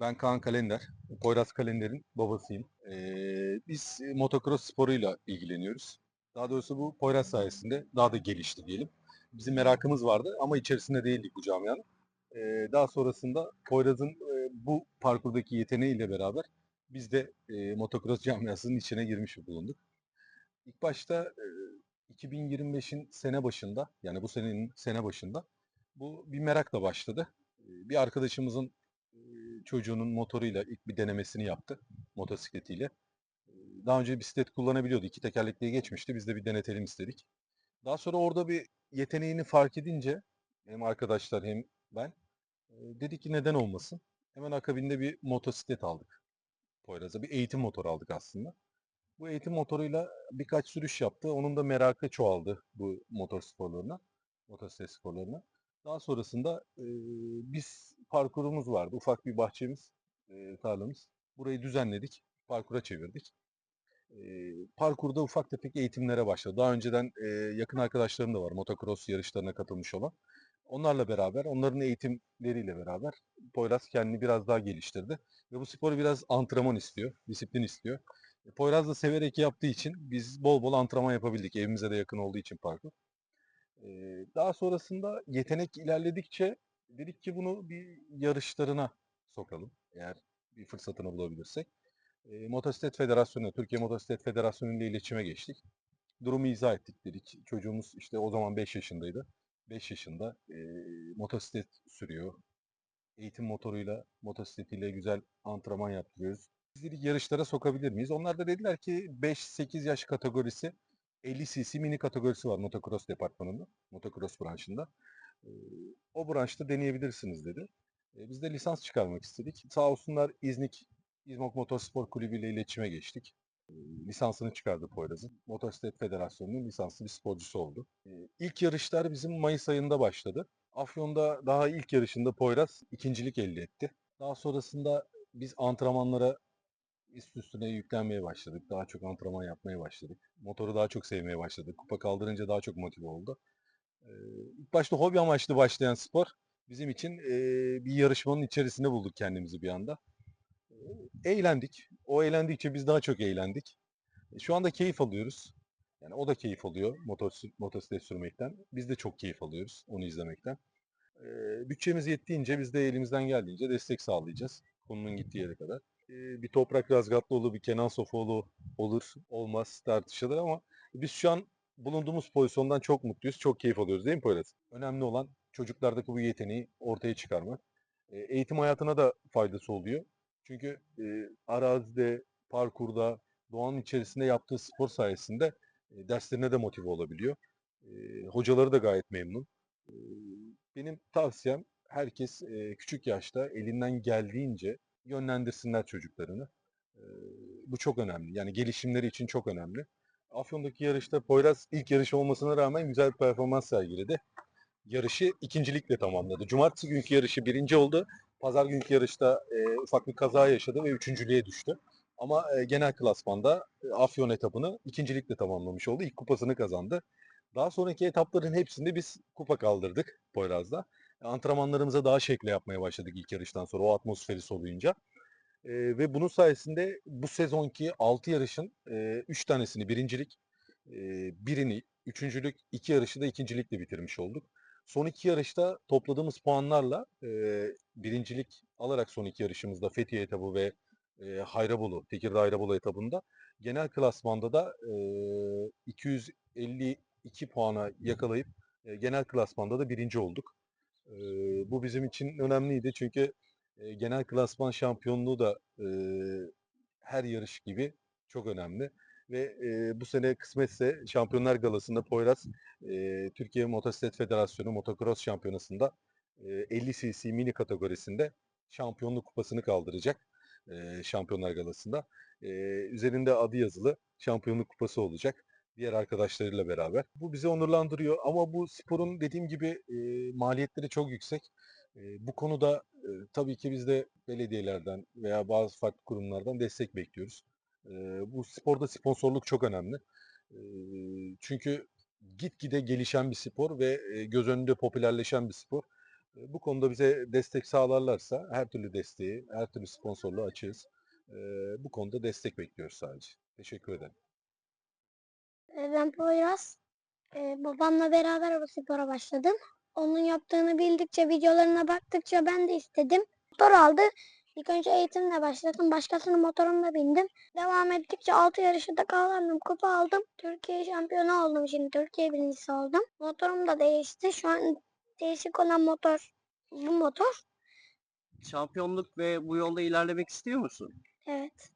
Ben Kaan Kalender. Poyraz Kalender'in babasıyım. Ee, biz e, motocross sporuyla ilgileniyoruz. Daha doğrusu bu Poyraz sayesinde daha da gelişti diyelim. Bizim merakımız vardı ama içerisinde değildik bu camianın. Ee, daha sonrasında Poyraz'ın e, bu parkurdaki yeteneğiyle beraber biz de e, motocross camiasının içine girmiş bulunduk. İlk başta e, 2025'in sene başında yani bu senenin sene başında bu bir merakla başladı. Ee, Bir arkadaşımızın çocuğunun motoruyla ilk bir denemesini yaptı motosikletiyle. Daha önce bisiklet kullanabiliyordu. iki tekerlekliye geçmişti. Biz de bir denetelim istedik. Daha sonra orada bir yeteneğini fark edince hem arkadaşlar hem ben dedik ki neden olmasın. Hemen akabinde bir motosiklet aldık Poyraz'a. Bir eğitim motoru aldık aslında. Bu eğitim motoruyla birkaç sürüş yaptı. Onun da merakı çoğaldı bu motor sporlarına, motosiklet sporlarına. Daha sonrasında e, biz parkurumuz vardı. Ufak bir bahçemiz, e, tarlamız. Burayı düzenledik, parkura çevirdik. E, parkurda ufak tefek eğitimlere başladı. Daha önceden e, yakın arkadaşlarım da var, motocross yarışlarına katılmış olan. Onlarla beraber, onların eğitimleriyle beraber Poyraz kendini biraz daha geliştirdi. Ve bu spor biraz antrenman istiyor, disiplin istiyor. E, Poyraz da severek yaptığı için biz bol bol antrenman yapabildik. Evimize de yakın olduğu için parkur. Eee, daha sonrasında yetenek ilerledikçe dedik ki bunu bir yarışlarına sokalım. Eğer bir fırsatını bulabilirsek. Eee, Motosiklet Federasyonu, Türkiye Motosiklet Federasyonu ile iletişime geçtik. Durumu izah ettik dedik. Çocuğumuz işte o zaman 5 yaşındaydı. 5 yaşında eee, motosiklet sürüyor. Eğitim motoruyla, motosikletiyle güzel antrenman yaptırıyoruz. Biz dedik yarışlara sokabilir miyiz? Onlar da dediler ki 5-8 yaş kategorisi 50 cc mini kategorisi var motocross departmanında, motocross branşında. O branşta deneyebilirsiniz dedi. Biz de lisans çıkarmak istedik. Sağ olsunlar İznik, İzmok Motorspor Kulübü ile iletişime geçtik. Lisansını çıkardı Poyraz'ın. Motosiklet Federasyonu'nun lisanslı bir sporcusu oldu. Eee, ilk yarışlar bizim Mayıs ayında başladı. Afyon'da daha ilk yarışında Poyraz ikincilik elde etti. Daha sonrasında biz antrenmanlara üst üstüne yüklenmeye başladık. Daha çok antrenman yapmaya başladık. Motoru daha çok sevmeye başladık. Kupa kaldırınca daha çok motive oldu. İlk başta hobi amaçlı başlayan spor bizim için bir yarışmanın içerisinde bulduk kendimizi bir anda. Eğlendik. O eğlendikçe biz daha çok eğlendik. E, Şu anda keyif alıyoruz. Yani o da keyif alıyor motosiklet, motosiklet sürmekten. Biz de çok keyif alıyoruz onu izlemekten. Bütçemiz yettiğince biz de elimizden geldiğince destek sağlayacağız. Konunun gittiği yere kadar. Bir Toprak Razgatlıoğlu, bir Kenan Sofoğlu olur, olmaz tartışılır ama biz şu an bulunduğumuz pozisyondan çok mutluyuz, çok keyif alıyoruz değil mi Poyraz? Önemli olan çocuklardaki bu yeteneği ortaya çıkarmak. Eee, eğitim hayatına da faydası oluyor. Çünkü eee, arazide, parkurda, doğanın içerisinde yaptığı spor sayesinde e, derslerine de motive olabiliyor. Eee, hocaları da gayet memnun. Eee, benim tavsiyem herkes e, küçük yaşta elinden geldiğince yönlendirsinler çocuklarını. Eee, bu çok önemli. Yani gelişimleri için çok önemli. Afyon'daki yarışta Poyraz ilk yarış olmasına rağmen güzel bir performans sergiledi. Yarışı ikincilikle tamamladı. Cumartesi günkü yarışı birinci oldu. Pazar günkü yarışta e, ufak bir kaza yaşadı ve üçüncülüğe düştü. Ama e, genel klasmanda e, Afyon etabını ikincilikle tamamlamış oldu. İlk kupasını kazandı. Daha sonraki etapların hepsinde biz kupa kaldırdık Poyraz'da. Antrenmanlarımıza daha şekle yapmaya başladık ilk yarıştan sonra o atmosferi soluyunca. Eee, ve bunun sayesinde bu sezonki 6 yarışın 3 tanesini birincilik, eee, birini üçüncülük, 2 yarışı da ikincilikle bitirmiş olduk. Son 2 yarışta topladığımız puanlarla eee, birincilik alarak son 2 yarışımızda Fethiye etabı ve eee, Hayrabolu, Tekirdağ Hayrabolu etabında genel klasmanda da eee 252 puana yakalayıp eee, genel klasmanda da birinci olduk. Eee, bu bizim için önemliydi çünkü genel klasman şampiyonluğu da eee, her yarış gibi çok önemli. Ve eee, bu sene kısmetse Şampiyonlar Galası'nda Poyraz eee, Türkiye Motosiklet Federasyonu Motocross Şampiyonası'nda eee, 50 cc mini kategorisinde şampiyonluk kupasını kaldıracak eee, Şampiyonlar Galası'nda. Eee, üzerinde adı yazılı şampiyonluk kupası olacak diğer arkadaşlarıyla beraber. Bu bizi onurlandırıyor ama bu sporun dediğim gibi eee, maliyetleri çok yüksek. Bu konuda tabii ki biz de belediyelerden veya bazı farklı kurumlardan destek bekliyoruz. Bu sporda sponsorluk çok önemli. Eee, çünkü gitgide gelişen bir spor ve göz önünde popülerleşen bir spor. E, Bu konuda bize destek sağlarlarsa her türlü desteği, her türlü sponsorluğu açığız. E, Bu konuda destek bekliyoruz sadece. Teşekkür ederim. Ben Poyraz. Babamla beraber bu spora başladım. Onun yaptığını bildikçe, videolarına baktıkça ben de istedim. Motor aldı. İlk önce eğitimle başladım. Başkasının motoruna bindim. Devam ettikçe 6 yarışta kazandım. Kupa aldım. Türkiye şampiyonu oldum şimdi. Türkiye birincisi oldum. Motorum da değişti. Şu an değişik olan motor bu motor. Şampiyonluk ve bu yolda ilerlemek istiyor musun? Evet.